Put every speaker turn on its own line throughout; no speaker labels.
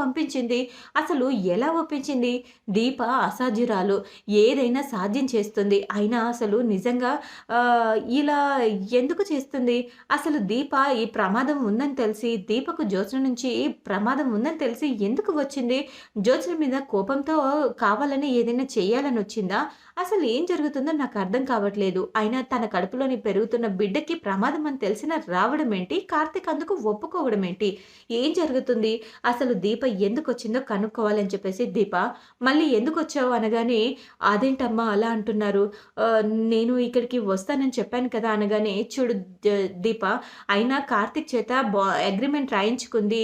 పంపించింది. అసలు ఎలా ఒప్పించింది? దీప అసాధ్యురాలు. ఏదైనా సాధ్యం చేస్తుంది. అయినా అసలు నిజంగా ఇలా ఎందుకు చేస్తుంది? అసలు దీప ఈ ప్రమాదం ఉందని తెలిసి దీపకు జ్యోత్స్న నుంచి ప్రమాదం ఉందని తెలిసి ఎందుకు వచ్చింది? జ్యోత్స్న మీద కోపంతో కావాలని ఏదైనా చేయాలని వచ్చిందా? అసలు ఏం జరుగుతుందో నాకు అర్థం కావట్లేదు. అయినా తన కడుపులోని పెరుగుతున్న బిడ్డకి ప్రమాదం అని తెలిసిన రావడం ఏంటి కార్తీక్ అందుకు ఒప్పుకోవడం ఏంటి ఏం జరుగుతుంది? అసలు దీప ఎందుకు వచ్చిందో కనుక్కోవాలని చెప్పేసి దీప మళ్ళీ ఎందుకు వచ్చావు అనగానే అదేంటమ్మా అలా అంటున్నారు. నేను ఇక్కడికి వస్తానని చెప్పాను కదా అనగానే చూడు దీప అయినా కార్తిక్ చేత బా అగ్రిమెంట్ రాయించుకుంది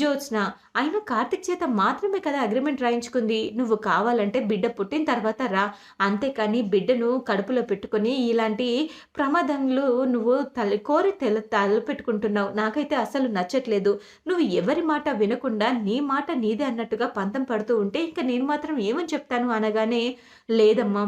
జ్యోత్స్న. అయినా కార్తిక్ చేత మాత్రమే కదా అగ్రిమెంట్ రాయించుకుంది. నువ్వు కావాలంటే బిడ్డ పుట్టిన తర్వాత రా. అంతేకాని బిడ్డను కడుపులో పెట్టుకొని ఇలాంటి ప్రమాదంలో నువ్వు తల కోరి తెల తలపెట్టుకుంటున్నావు. నాకైతే అసలు నచ్చట్లేదు. నువ్వు ఎవరి మాట వినకుండా నీ నీ మాట నీదే అన్నట్టుగా పంతం పడుతూ ఉంటే ఇంకా నేను మాత్రం ఏమని చెప్తాను అనగానే లేదమ్మా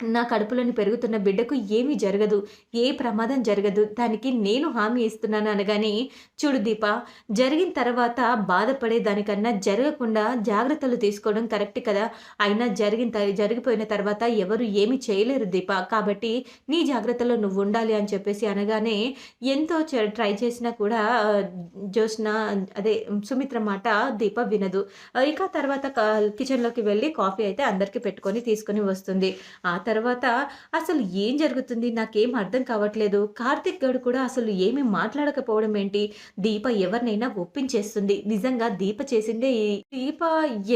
నా కడుపులోని పెరుగుతున్న బిడ్డకు ఏమీ జరగదు ఏ ప్రమాదం జరగదు దానికి నేను హామీ ఇస్తున్నాను అనగానే చూడు దీప జరిగిన తర్వాత బాధపడే దానికన్నా జరగకుండా జాగ్రత్తలు తీసుకోవడం కరెక్ట్ కదా? అయినా జరిగిన జరిగిపోయిన తర్వాత ఎవరు ఏమీ చేయలేరు దీప. కాబట్టి నీ జాగ్రత్తలో నువ్వు ఉండాలి అని చెప్పేసి అనగానే ఎంతో చ- ట్రై చేసినా కూడా జ్యోత్స్న అదే సుమిత్ర మాట దీప వినదు. ఇక తర్వాత కిచెన్లోకి వెళ్ళి కాఫీ అయితే అందరికీ పెట్టుకొని తీసుకొని వస్తుంది. ఆ తర్వాత అసలు ఏం జరుగుతుంది? నాకేం అర్థం కావట్లేదు. కార్తిక్ గడు కూడా అసలు ఏమీ మాట్లాడకపోవడం ఏంటి? దీప ఎవరినైనా ఒప్పించేస్తుంది. నిజంగా దీప చేసిందే దీప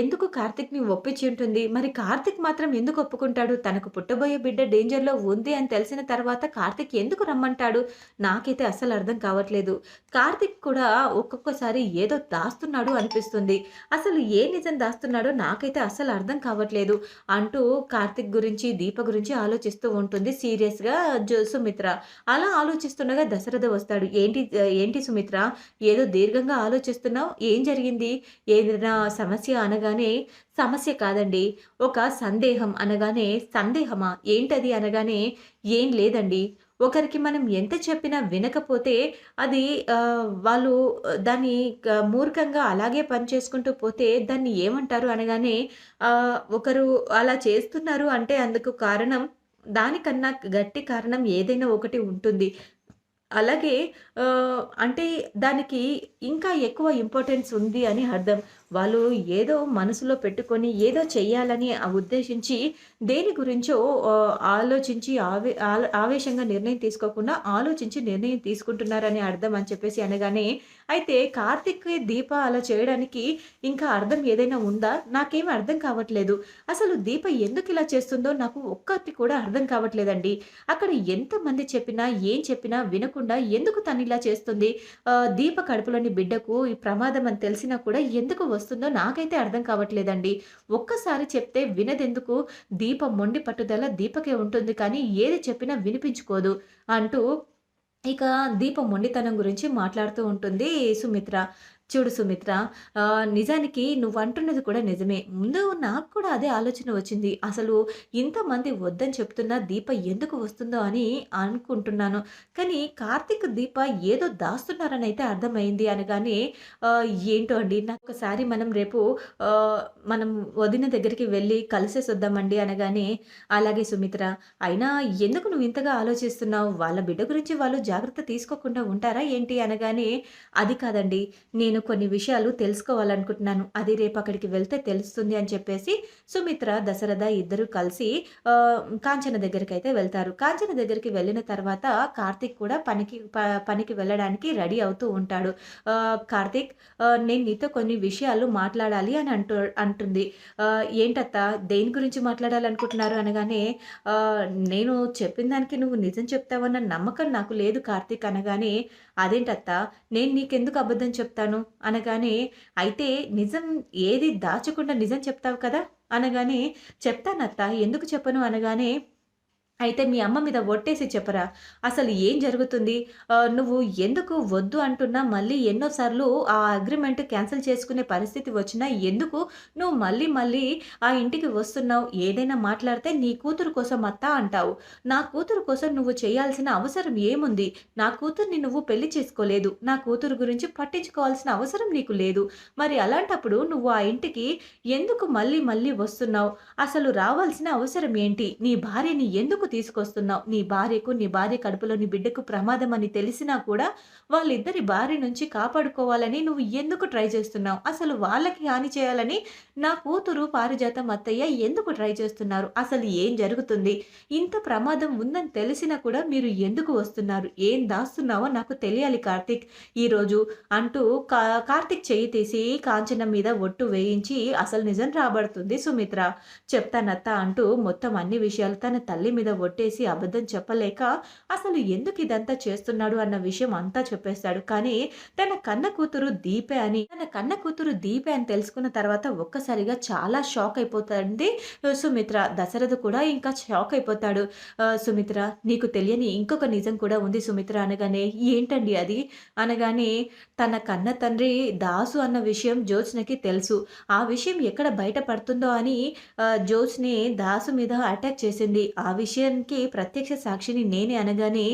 ఎందుకు కార్తిక్ని ఒప్పించి ఉంటుంది? మరి కార్తిక్ మాత్రం ఎందుకు ఒప్పుకుంటాడు? తనకు పుట్టబోయే బిడ్డ డేంజర్లో ఉంది అని తెలిసిన తర్వాత కార్తిక్ ఎందుకు రమ్మంటాడు? నాకైతే అసలు అర్థం కావట్లేదు. కార్తిక్ కూడా ఒక్కొక్కసారి ఏదో దాస్తున్నాడు అనిపిస్తుంది. అసలు ఏ నిజం దాస్తున్నాడో నాకైతే అసలు అర్థం కావట్లేదు. అంటూ కార్తిక్ గురించి దీప గురించి ఆలోచిస్తూ ఉంటుంది సీరియస్గా సుమిత్ర. అలా ఆలోచిస్తుండగా దశరథ వస్తాడు. ఏంటి ఏంటి సుమిత్ర? ఏదో దీర్ఘంగా ఆలోచిస్తున్నావు? ఏం జరిగింది? ఏదైనా సమస్య అనగానే సమస్య కాదండి. ఒక సందేహం అనగానే సందేహమా? ఏంటది? అనగానే ఏం లేదండి. ఒకరికి మనం ఎంత చెప్పినా వినకపోతే అది వాళ్ళు దాన్ని మూర్ఖంగా అలాగే పనిచేసుకుంటూ పోతే దాన్ని ఏమంటారు అనగానే ఒకరు అలా చేస్తున్నారు అంటే అందుకు కారణం దానికన్నా గట్టి కారణం ఏదైనా ఒకటి ఉంటుంది. అలాగే అంటే దానికి ఇంకా ఎక్కువ ఇంపార్టెన్స్ ఉంది అని అర్థం. వాళ్ళు ఏదో మనసులో పెట్టుకొని ఏదో చేయాలని ఆ ఉద్దేశించి దేని గురించో ఆలోచించి ఆవే ఆవేశంగా నిర్ణయం తీసుకోకుండా ఆలోచించి నిర్ణయం తీసుకుంటున్నారని అర్థం అని చెప్పేసి అనగానే అయితే కార్తిక్ దీప అలా చేయడానికి ఇంకా అర్థం ఏదైనా ఉందా? నాకేం అర్థం కావట్లేదు. అసలు దీప ఎందుకు ఇలా చేస్తుందో నాకు ఒక్కటి కూడా అర్థం కావట్లేదండి. అక్కడ ఎంతమంది చెప్పినా ఏం చెప్పినా వినకుండా ఎందుకు తను ఇలా చేస్తుంది? దీప కడుపులోని బిడ్డకు ఈ ప్రమాదం అని తెలిసినా కూడా ఎందుకు వస్తుందో నాకైతే అర్థం కావట్లేదండి. ఒక్కసారి చెప్తే వినదెందుకు? దీప మొండి పట్టుదల దీపకే ఉంటుంది కానీ ఏది చెప్పినా వినిపించుకోదు అంటూ ఇక దీప మొండితనం గురించి మాట్లాడుతూ ఉంటుంది సుమిత్ర. చూడు సుమిత్ర నిజానికి నువ్వు అంటున్నది కూడా నిజమే. ముందు నాకు కూడా అదే ఆలోచన వచ్చింది. అసలు ఇంతమంది వద్దని చెప్తున్నా దీప ఎందుకు వస్తుందో అని అనుకుంటున్నాను. కానీ కార్తీక్ దీప ఏదో దాస్తున్నారని అయితే అర్థమైంది అనగానే ఏంటో అండి నాకు ఒకసారి మనం రేపు మనం వదిన దగ్గరికి వెళ్ళి కలిసేసి వద్దామండి అనగానే అలాగే సుమిత్ర అయినా ఎందుకు నువ్వు ఇంతగా ఆలోచిస్తున్నావు? వాళ్ళ బిడ్డ గురించి వాళ్ళు జాగ్రత్త తీసుకోకుండా ఉంటారా ఏంటి అనగానే అది కాదండి. నేను కొన్ని విషయాలు తెలుసుకోవాలనుకుంటున్నాను. అది రేపు అక్కడికి వెళ్తే తెలుస్తుంది అని చెప్పేసి సుమిత్ర దశరథ ఇద్దరు కలిసి కాంచన దగ్గరికి అయితే వెళ్తారు. కాంచన దగ్గరికి వెళ్ళిన తర్వాత కార్తిక్ కూడా పనికి ప- పనికి వెళ్ళడానికి రెడీ అవుతూ ఉంటాడు. కార్తిక్ కార్తీక్ నేను నీతో కొన్ని విషయాలు మాట్లాడాలి అని అంటూ అంటుంది. ఏంటత్తా దేని గురించి మాట్లాడాలనుకుంటున్నారు అనగానే నేను చెప్పిన దానికి నువ్వు నిజం చెప్తావన్న నమ్మకం నాకు లేదు కార్తిక్ అనగానే అదేంటత్తా? నేను నీకెందుకు అబద్ధం చెప్తాను? అనగానే అయితే నిజం ఏది దాచకుండా నిజం చెప్తావు కదా? అనగానే చెప్తానత్త ఎందుకు చెప్పను? అనగానే అయితే మీ అమ్మ మీద ఒట్టేసి చెప్పరా? అసలు ఏం జరుగుతుంది? నువ్వు ఎందుకు వద్దు అంటున్నా మళ్ళీ ఎన్నోసార్లు ఆ అగ్రిమెంట్ క్యాన్సిల్ చేసుకునే పరిస్థితి వచ్చినా ఎందుకు నువ్వు మళ్ళీ మళ్ళీ ఆ ఇంటికి వస్తున్నావు? ఏదైనా మాట్లాడితే నీ కూతురు కోసం అత్తా అంటావు. నా కూతురు కోసం నువ్వు చేయాల్సిన అవసరం ఏముంది? నా కూతుర్ని నువ్వు పెళ్ళి చేసుకోలేదు. నా కూతురు గురించి పట్టించుకోవాల్సిన అవసరం నీకు లేదు. మరి అలాంటప్పుడు నువ్వు ఆ ఇంటికి ఎందుకు మళ్ళీ మళ్ళీ వస్తున్నావు? అసలు రావాల్సిన అవసరం ఏంటి? నీ భార్యని ఎందుకు తీసుకొస్తున్నావు? నీ భార్యకు, నీ భార్య కడుపులోని బిడ్డకు ప్రమాదం అని తెలిసినా కూడా వాళ్ళిద్దరి బారి నుంచి కాపాడుకోవాలని నువ్వు ఎందుకు ట్రై చేస్తున్నావు? అసలు వాళ్ళకి హాని చేయాలని నా కూతురు పారిజాతం అత్తయ్య ఎందుకు ట్రై చేస్తున్నారు? అసలు ఏం జరుగుతుంది? ఇంత ప్రమాదం ఉందని తెలిసినా కూడా మీరు ఎందుకు వస్తున్నారు? ఏం దాస్తున్నావో నాకు తెలియాలి కార్తీక్ ఈరోజు అంటూ కా కార్తీక్ చేయి తీసి కాంచన మీద ఒట్టు వేయించి అసలు నిజం రాబడుతుంది సుమిత్ర. చెప్తానత్త అంటూ మొత్తం అన్ని విషయాలు తన తల్లి మీద ఒట్టేసి అబద్ధం చెప్పలేక అసలు ఎందుకు ఇదంతా చేస్తున్నాడు అన్న విషయం అంతా చెప్పేస్తాడు. కానీ తన కన్న కూతురు దీపే అని తన కన్న కూతురు దీపే అని తెలుసుకున్న తర్వాత ఒక్కసారిగా చాలా షాక్ అయిపోతుంది సుమిత్ర. దశరథ కూడా ఇంకా షాక్ అయిపోతాడు. సుమిత్ర నీకు తెలియని ఇంకొక నిజం కూడా ఉంది సుమిత్ర అనగానే ఏంటండి అది? అనగానే తన కన్న తండ్రి దాసు అన్న విషయం జ్యోత్స్నకి తెలుసు. ఆ విషయం ఎక్కడ బయట పడుతుందో అని ఆహ్, జ్యోత్స్ని దాసు మీద అటాక్ చేసింది. ఆ విషయానికి ప్రత్యక్ష సాక్షిని నేనే అనగానే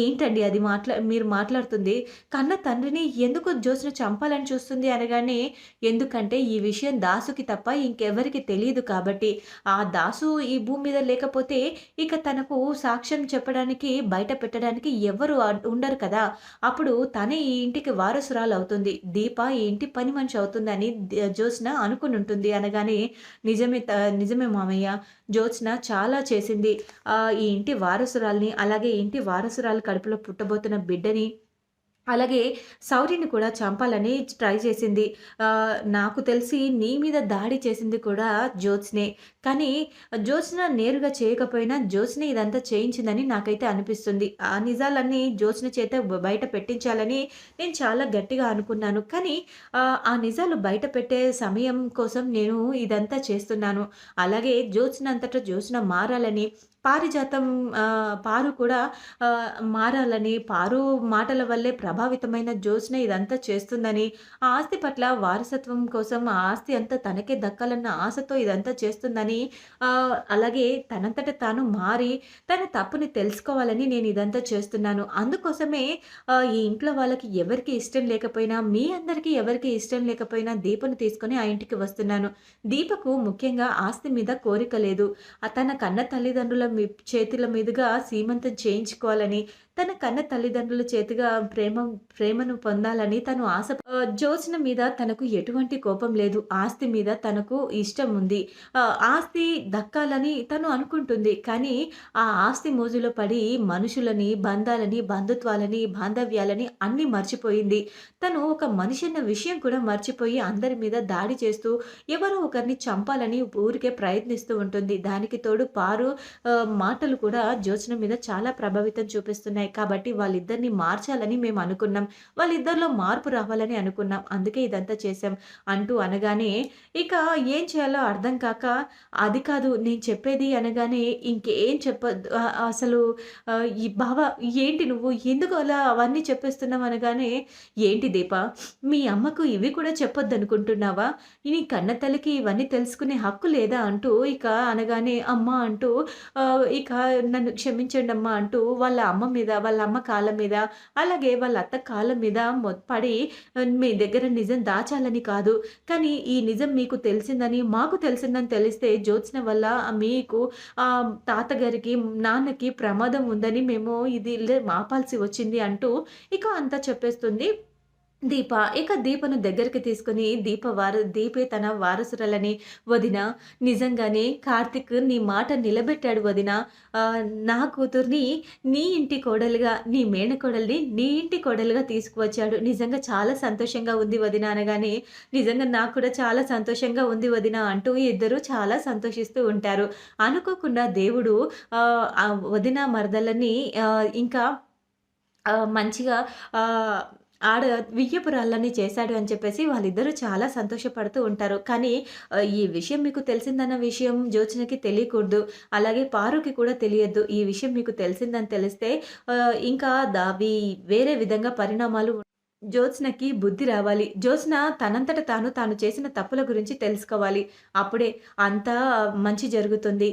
ఏంటండి అది మాట్లా మీరు మాట్లాడుతుంది? కన్న తండ్రిని ఎందుకు జ్యోత్స్న చంపాలని చూస్తుంది అనగానే ఎందుకంటే ఈ విషయం దాసుకి తప్ప ఇంకెవరికి తెలియదు కాబట్టి. ఆ దాసు ఈ భూమి మీద లేకపోతే ఇక తనకు సాక్ష్యం చెప్పడానికి, బయట పెట్టడానికి ఎవ్వరు ఉండరు కదా! అప్పుడు తనే ఈ ఇంటికి వారసురాలు అవుతుంది దీప ఈ ఇంటి పని మనిషి అవుతుందని జ్యోత్స్న అనుకుని ఉంటుంది అనగానే నిజమే నిజమే మామయ్య. జ్యోత్స్న చాలా చేసింది. ఈ ఇంటి వారసురాల్ని అలాగే ఇంటి వారసురాలు కడుపులో పుట్టబోతున్న బిడ్డని అలాగే సౌరిని కూడా చంపాలని ట్రై చేసింది. నాకు తెలిసి నీ మీద దాడి చేసింది కూడా జ్యోత్స్నే. కానీ జ్యోత్స్న నేరుగా చేయకపోయినా జ్యోత్స్న ఇదంతా చేయించిందని నాకైతే అనిపిస్తుంది. ఆ నిజాలన్నీ జ్యోత్స్న చేత బయట పెట్టించాలని నేను చాలా గట్టిగా అనుకున్నాను. కానీ ఆ నిజాలు బయట పెట్టే సమయం కోసం నేను ఇదంతా చేస్తున్నాను. అలాగే జ్యోత్స్న అంతటా జ్యోత్స్న మారాలని పారిజాతం పారు కూడా మారాలని, పారు మాటల వల్లే ప్రభావితమైన జ్యోత్స్న ఇదంతా చేస్తుందని, ఆ ఆస్తి పట్ల వారసత్వం కోసం ఆ ఆస్తి అంతా తనకే దక్కాలన్న ఆశతో ఇదంతా చేస్తుందని, అలాగే తనంతట తాను మారి తన తప్పుని తెలుసుకోవాలని నేను ఇదంతా చేస్తున్నాను. అందుకోసమే ఈ ఇంట్లో వాళ్ళకి ఎవరికి ఇష్టం లేకపోయినా, మీ అందరికీ ఎవరికి ఇష్టం లేకపోయినా దీపను తీసుకొని ఆ ఇంటికి వస్తున్నాను. దీపకు ముఖ్యంగా ఆస్తి మీద కోరిక లేదు. తన కన్న తల్లిదండ్రుల మీ చేతుల మీదుగా సీమంతం చేయించుకోవాలని, తన కన్న తల్లిదండ్రుల చేతిగా ప్రేమ ప్రేమను పొందాలని తను ఆశ ఆహ్, జ్యోత్స్న మీద తనకు ఎటువంటి కోపం లేదు. ఆస్తి మీద తనకు ఇష్టం ఉంది. ఆస్తి దక్కాలని తను అనుకుంటుంది. కానీ ఆ ఆస్తి మోజులో పడి మనుషులని, బంధాలని, బంధుత్వాలని, బాంధవ్యాలని అన్నీ మర్చిపోయింది. తను ఒక మనిషి అన్న విషయం కూడా మర్చిపోయి అందరి మీద దాడి చేస్తూ ఎవరో ఒకరిని చంపాలని ఊరికే ప్రయత్నిస్తూ ఉంటుంది. దానికి తోడు పారు మాటలు కూడా జ్యోత్స్న మీద చాలా ప్రభావితం చూపిస్తున్నాయి. కాబట్టి వాళ్ళిద్దరిని మార్చాలని మేము అనుకున్నాం. వాళ్ళిద్దరిలో మార్పు రావాలని అనుకున్నాం. అందుకే ఇదంతా చేశాం అంటూ అనగానే ఇక ఏం చేయాలో అర్థం కాక అది కాదు నేను చెప్పేది అనగానే ఇంకేం చెప్పొద్దు అసలు ఈ బావ ఏంటి నువ్వు ఎందుకు అలా అవన్నీ చెప్పేస్తున్నావు అనగానే ఏంటి దీప మీ అమ్మకు ఇవి కూడా చెప్పొద్దనుకుంటున్నావా? నీ కన్న తల్లికి ఇవన్నీ తెలుసుకునే హక్కు లేదా? అంటూ ఇక అనగానే అమ్మ అంటూ ఇక నన్ను క్షమించండమ్మా అంటూ వాళ్ళ అమ్మ మీద, వాళ్ళ అమ్మ కాళ్ళ మీద, అలాగే వాళ్ళ అత్త కాళ్ళ మీద మొ పడి మీ దగ్గర నిజం దాచాలని కాదు. కానీ ఈ నిజం మీకు తెలిసిందని, మాకు తెలిసిందని తెలిస్తే జ్యోత్స్న వల్ల మీకు ఆ తాతగారికి, నాన్నకి ప్రమాదం ఉందని మేము ఇది మాపాల్సి ఆపాల్సి వచ్చింది అంటూ ఇక అంతా చెప్పేస్తుంది. దీప. ఇక దీపను దగ్గరికి తీసుకొని దీప వార దీపే తన వారసురాలని వదిన నిజంగానే కార్తీక్ నీ మాట నిలబెట్టాడు వదినా. నా కూతుర్ని నీ ఇంటి కోడలుగా, నీ మేనకోడల్ని నీ ఇంటి కోడలుగా తీసుకువచ్చాడు. నిజంగా చాలా సంతోషంగా ఉంది వదినా అనగానే, నిజంగా నాకు కూడా చాలా సంతోషంగా ఉంది వదినా అంటూ ఇద్దరు చాలా సంతోషిస్తూ ఉంటారు. అనుకోకుండా దేవుడు వదిన మరదలని ఇంకా మంచిగా ఆడ వియ్యపురాళ్ళని చేశాడు అని చెప్పేసి వాళ్ళిద్దరూ చాలా సంతోషపడుతూ ఉంటారు. కానీ ఈ విషయం మీకు తెలిసిందన్న విషయం జ్యోత్స్నకి తెలియకూడదు. అలాగే పారుకి కూడా తెలియద్దు. ఈ విషయం మీకు తెలిసిందని తెలిస్తే ఇంకా దావి వేరే విధంగా పరిణామాలు జ్యోత్స్నకి బుద్ధి రావాలి. జ్యోత్స్న తనంతట తాను, తాను చేసిన తప్పుల గురించి తెలుసుకోవాలి. అప్పుడే అంతా మంచి జరుగుతుంది.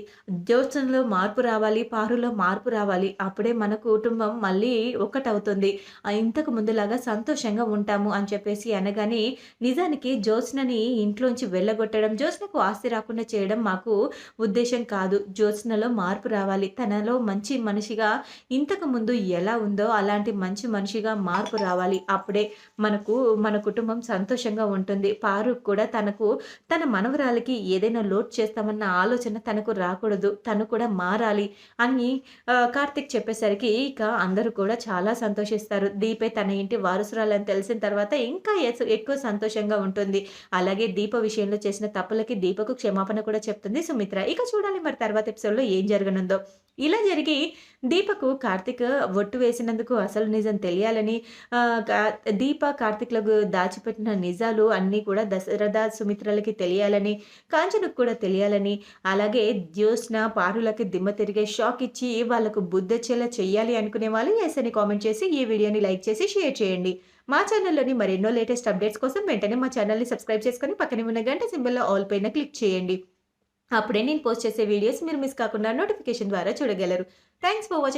జ్యోత్స్నలో మార్పు రావాలి. పారులో మార్పు రావాలి. అప్పుడే మన కుటుంబం మళ్ళీ ఒక్కటవుతుంది. ఇంతకు ముందులాగా సంతోషంగా ఉంటాము అని చెప్పేసి అనగానే నిజానికి జ్యోత్స్నని ఇంట్లోంచి వెళ్ళగొట్టడం, జ్యోత్స్నకు ఆస్తి రాకుండా చేయడం మాకు ఉద్దేశం కాదు. జ్యోత్స్నలో మార్పు రావాలి. తనలో మంచి మనిషిగా ఇంతకు ముందు ఎలా ఉందో అలాంటి మంచి మనిషిగా మార్పు రావాలి. అప్పుడే మనకు మన కుటుంబం సంతోషంగా ఉంటుంది. పారుక్ కూడా తనకు తన మనవరాలకి ఏదైనా లోటు చేస్తామన్న ఆలోచన తనకు రాకూడదు. తను కూడా మారాలి అని కార్తిక్ చెప్పేసరికి ఇక అందరూ కూడా చాలా సంతోషిస్తారు. దీపే తన ఇంటి వారసురాలని తెలిసిన తర్వాత ఇంకా ఎక్కువ సంతోషంగా ఉంటుంది. అలాగే దీప విషయంలో చేసిన తప్పులకి దీపకు క్షమాపణ కూడా చెప్తుంది సుమిత్ర. ఇక చూడాలి మరి తర్వాత ఎపిసోడ్‌లో ఏం జరగనుందో. ఇలా జరిగి దీపకు కార్తిక్ ఒట్టు వేసినందుకు అసలు నిజం తెలియాలని దీప కార్తిక్లకు దాచిపెట్టిన నిజాలు అన్నీ కూడా దశరథ, సుమిత్రలకి తెలియాలని, కాంచనకు కూడా తెలియాలని, అలాగే జ్యోత్స్న, పారులకి దిమ్మ తిరిగే షాక్ ఇచ్చి వాళ్ళకు బుద్ధొచ్చేలా చేయాలి అనుకునే వాళ్ళు ఎస్ అని కామెంట్ చేసి ఈ వీడియోని లైక్ చేసి షేర్ చేయండి. మా ఛానల్‌లోని మరెన్నో లేటెస్ట్ అప్డేట్స్ కోసం వెంటనే మా ఛానల్‌ని సబ్స్క్రైబ్ చేసుకొని పక్కనే ఉన్న గంట సింబల్‌లో ఆల్ పైన క్లిక్ చేయండి. అప్పుడే నేను పోస్ట్ చేసే వీడియోస్ మీరు మిస్ కాకుండా నోటిఫికేషన్ ద్వారా చూడగలరు. Thanks for watching.